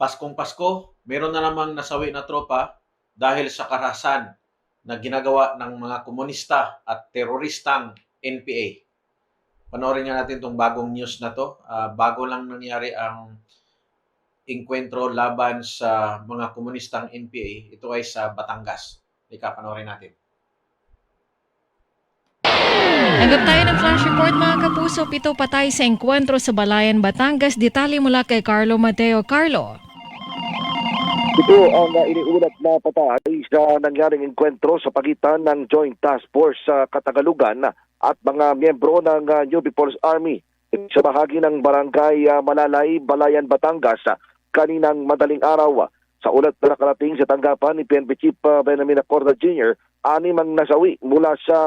Paskong Pasko, meron na namang nasawi na tropa dahil sa karahasan na ginagawa ng mga komunista at teroristang NPA. Panoorin nga natin itong bagong news na to. Ah, bago lang nangyari ang inkwentro laban sa mga komunistang NPA. Ito ay sa Batangas. Ika, panoorin natin. Agap tayo ng flash report mga kapuso, pito patay sa engkwentro sa Balayan, Batangas. Detalye mula kay Carlo Mateo. Carlo. Ito ang iniulat na patay sa nangyaring engkwentro sa pagitan ng Joint Task Force sa Katagalugan at mga miyembro ng uh, New People's Army sa bahagi ng barangay uh, Malalay, Balayan, Batangas uh, kaninang madaling araw. Sa ulat na nakarating sa tanggapan ni PNP Chief Benjamin Acorda Jr., anim ang nasawi mula sa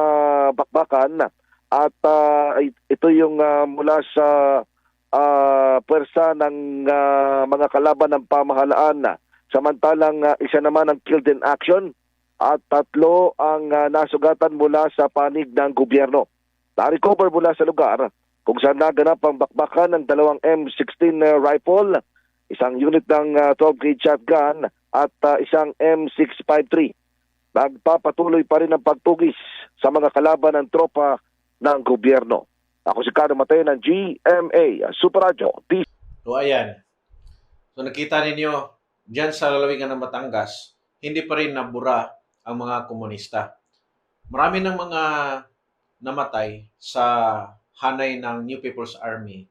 bakbakan at uh, ito yung uh, mula sa uh, pwersa ng uh, mga kalaban ng pamahalaan Samantalang uh, isa naman ang killed in action at tatlo ang uh, nasugatan mula sa panig ng gobyerno. Na-recover mula sa lugar kung saan naganap ang bakbakan ng dalawang M16 uh, rifle, isang unit ng uh, 12 gauge shotgun at uh, isang M653. Nagpapatuloy pa rin ang pagtugis sa mga kalaban ng tropa ng gobyerno. Ako si Carlo Mateo ng GMA Super Radio. So, ayan. So, nakita ninyo, Diyan sa lalawigan ng Batangas, hindi pa rin nabura ang mga komunista. Marami ng mga namatay sa hanay ng New People's Army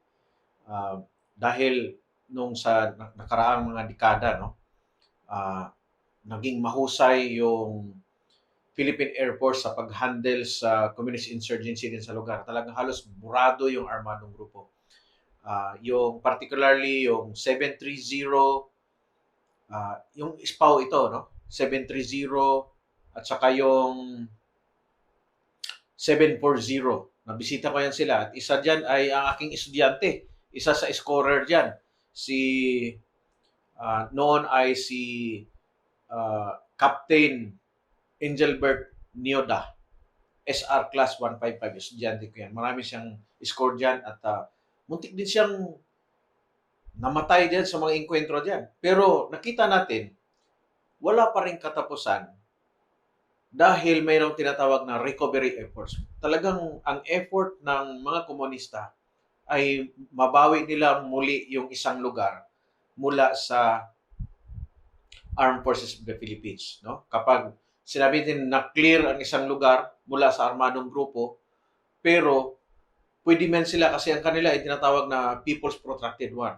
uh, dahil nung sa nakaraang mga dekada, no, uh, naging mahusay yung Philippine Air Force sa pag-handle sa communist insurgency din sa lugar. Talagang halos burado yung armadong grupo. Uh, yung particularly yung 730 uh, yung SPAW ito, no? 730 at saka yung 740. Nabisita ko yan sila. At isa dyan ay ang aking estudyante. Isa sa scorer dyan. Si, uh, noon ay si uh, Captain Engelbert Nioda. SR Class 155. Estudyante ko yan. Marami siyang score dyan at uh, muntik din siyang namatay din sa mga inkwentro diyan. Pero nakita natin, wala pa rin katapusan dahil mayroong tinatawag na recovery efforts. Talagang ang effort ng mga komunista ay mabawi nila muli yung isang lugar mula sa Armed Forces of the Philippines. No? Kapag sinabi din na clear ang isang lugar mula sa armadong grupo, pero pwede man sila kasi ang kanila ay tinatawag na People's Protracted War.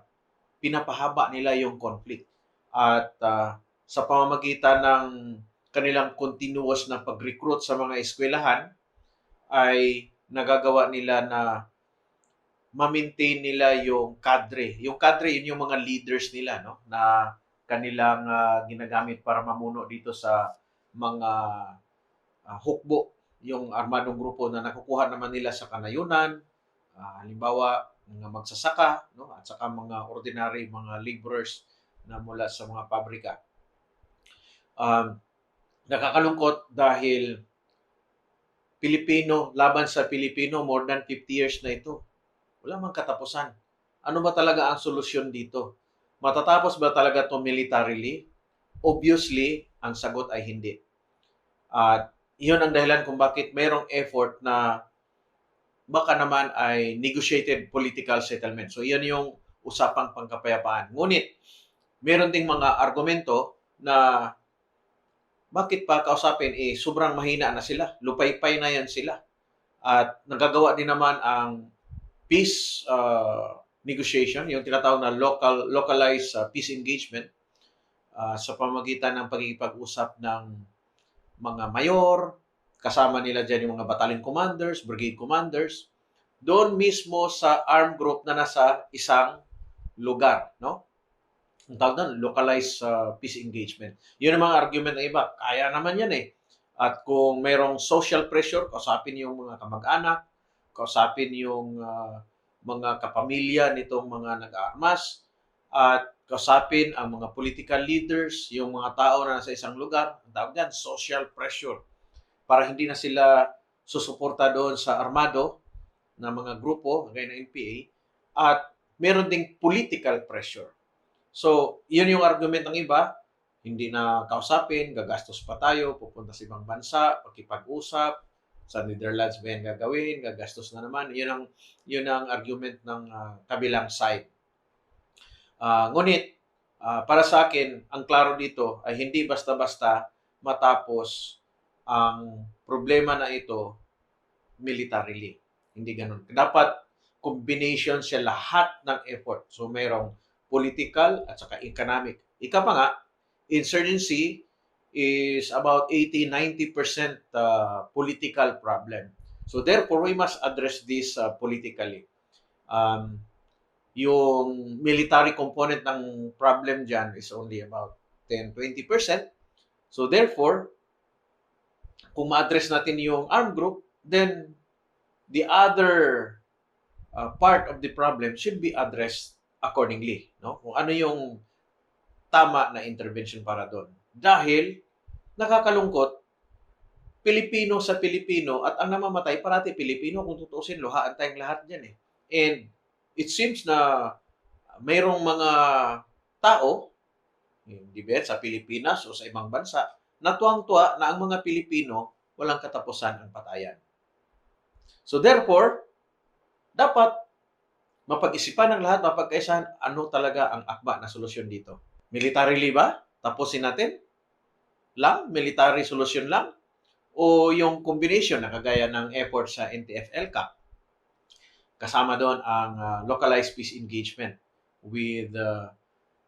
Pinapahaba nila yung conflict. At uh, sa pamamagitan ng kanilang continuous na pag-recruit sa mga eskwelahan ay nagagawa nila na ma-maintain nila yung cadre. Yung cadre, yun yung mga leaders nila, no? Na kanilang uh, ginagamit para mamuno dito sa mga uh, hukbo, yung armadong grupo na nakukuha naman nila sa kanayunan. Uh, halimbawa, mga magsasaka, no? At saka mga ordinary, mga laborers na mula sa mga pabrika. Um, nakakalungkot dahil Pilipino, laban sa Pilipino, more than 50 years na ito. Wala mang katapusan. Ano ba talaga ang solusyon dito? Matatapos ba talaga ito militarily? Obviously, ang sagot ay hindi. At iyon ang dahilan kung bakit mayroong effort na baka naman ay negotiated political settlement. So, iyan yung usapang pangkapayapaan. Ngunit, meron ding mga argumento na bakit pa kausapin, eh, sobrang mahina na sila. Lupaypay na yan sila. At nagagawa din naman ang peace uh, negotiation, yung tinatawag na local localized uh, peace engagement uh, sa pamagitan ng pagkikipag-usap ng mga mayor, kasama nila dyan yung mga battalion commanders, brigade commanders, doon mismo sa armed group na nasa isang lugar, no? ang tawag doon, localized uh, peace engagement. Yun ang mga argument ng iba. Kaya naman yan eh. At kung mayroong social pressure, kausapin yung mga kamag-anak, kausapin yung uh, mga kapamilya nitong mga nag-aarmas, at kausapin ang mga political leaders, yung mga tao na nasa isang lugar, ang tawag dyan, social pressure. Para hindi na sila susuporta doon sa armado na mga grupo, gaya ng NPA, at meron ding political pressure So, yun yung argument ng iba. Hindi na kausapin, gagastos pa tayo, pupunta sa ibang bansa, pakipag-usap, sa Netherlands ba yan gagawin, gagastos na naman. Yun ang, yun ang argument ng ah, kabilang side. Ah, ngunit, ah, para sa akin, ang klaro dito ay hindi basta-basta matapos ang problema na ito militarily. Hindi ganun. Dapat combination siya lahat ng effort. So, mayroong political at saka economic. Ika pa nga, insurgency is about 80-90% uh, political problem. So therefore, we must address this uh, politically. Um, yung military component ng problem dyan is only about 10-20%. So therefore, kung ma-address natin yung armed group, then the other uh, part of the problem should be addressed accordingly. No? Kung ano yung tama na intervention para doon. Dahil nakakalungkot, Pilipino sa Pilipino at ang namamatay parati Pilipino kung tutuusin, luhaan tayong lahat dyan eh. And it seems na mayroong mga tao, hindi ba yan, sa Pilipinas o sa ibang bansa, na tuwang-tuwa na ang mga Pilipino walang katapusan ang patayan. So therefore, dapat mapag-isipan ng lahat, mapagkaisahan ano talaga ang akba na solusyon dito. Militarily ba? Tapusin natin? Lang? Military solution lang? O yung combination na kagaya ng effort sa NTF-ELCAP? Kasama doon ang uh, localized peace engagement with uh,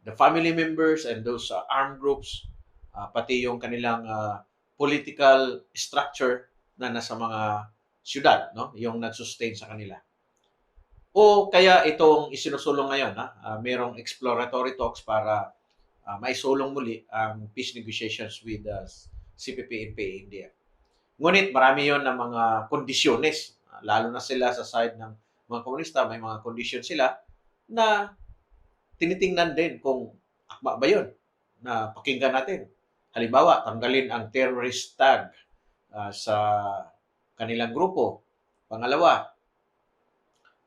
the family members and those uh, armed groups, uh, pati yung kanilang uh, political structure na nasa mga syudad, no? yung nag-sustain sa kanila. O kaya itong isinusulong ngayon, ha? Uh, merong exploratory talks para uh, maisulong muli ang peace negotiations with the CPP, NPA, India. Ngunit marami yon ng mga kondisyones, uh, lalo na sila sa side ng mga komunista, may mga kondisyon sila na tinitingnan din kung akma ba yun na pakinggan natin. Halimbawa, tanggalin ang terrorist tag uh, sa kanilang grupo. Pangalawa,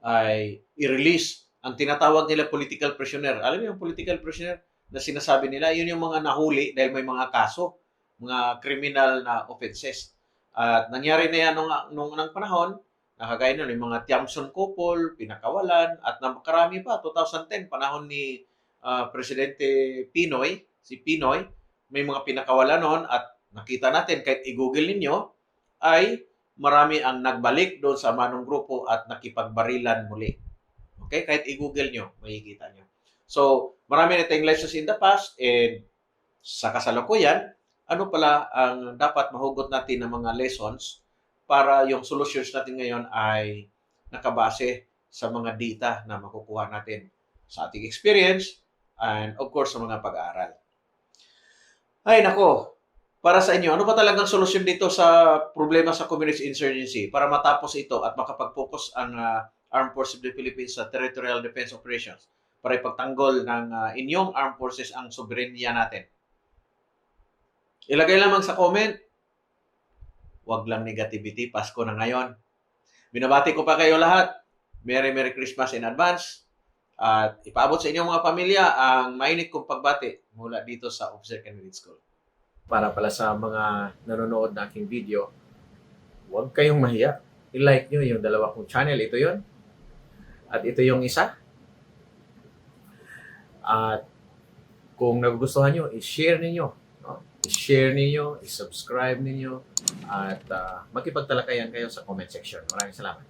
ay i-release ang tinatawag nila political prisoner. Alam niyo yung political prisoner na sinasabi nila, yun yung mga nahuli dahil may mga kaso, mga criminal na offenses. At nangyari na yan nung, nung unang panahon, nakagaya nun, yung mga Tiamson couple, pinakawalan, at nakarami pa, 2010, panahon ni uh, Presidente Pinoy, si Pinoy, may mga pinakawalan noon at nakita natin, kahit i-google ninyo, ay marami ang nagbalik doon sa manong grupo at nakipagbarilan muli. Okay? Kahit i-google nyo, makikita nyo. So, marami na tayong lessons in the past and sa kasalukuyan, ano pala ang dapat mahugot natin ng mga lessons para yung solutions natin ngayon ay nakabase sa mga data na makukuha natin sa ating experience and of course sa mga pag-aaral. Ay nako, para sa inyo, ano ba talagang solusyon dito sa problema sa communist insurgency para matapos ito at makapag-focus ang uh, Armed Forces of the Philippines sa territorial defense operations para ipagtanggol ng uh, inyong armed forces ang soberenya natin? Ilagay lamang sa comment, wag lang negativity, Pasko na ngayon. Binabati ko pa kayo lahat. Merry Merry Christmas in advance. At ipaabot sa inyong mga pamilya ang mainit kong pagbati mula dito sa Officer Candidate School para pala sa mga nanonood na aking video, huwag kayong mahiya. I-like nyo yung dalawa kong channel. Ito yon At ito yung isa. At kung nagugustuhan nyo, i-share ninyo. No? I-share ninyo, i-subscribe ninyo, at uh, makipagtalakayan kayo sa comment section. Maraming salamat.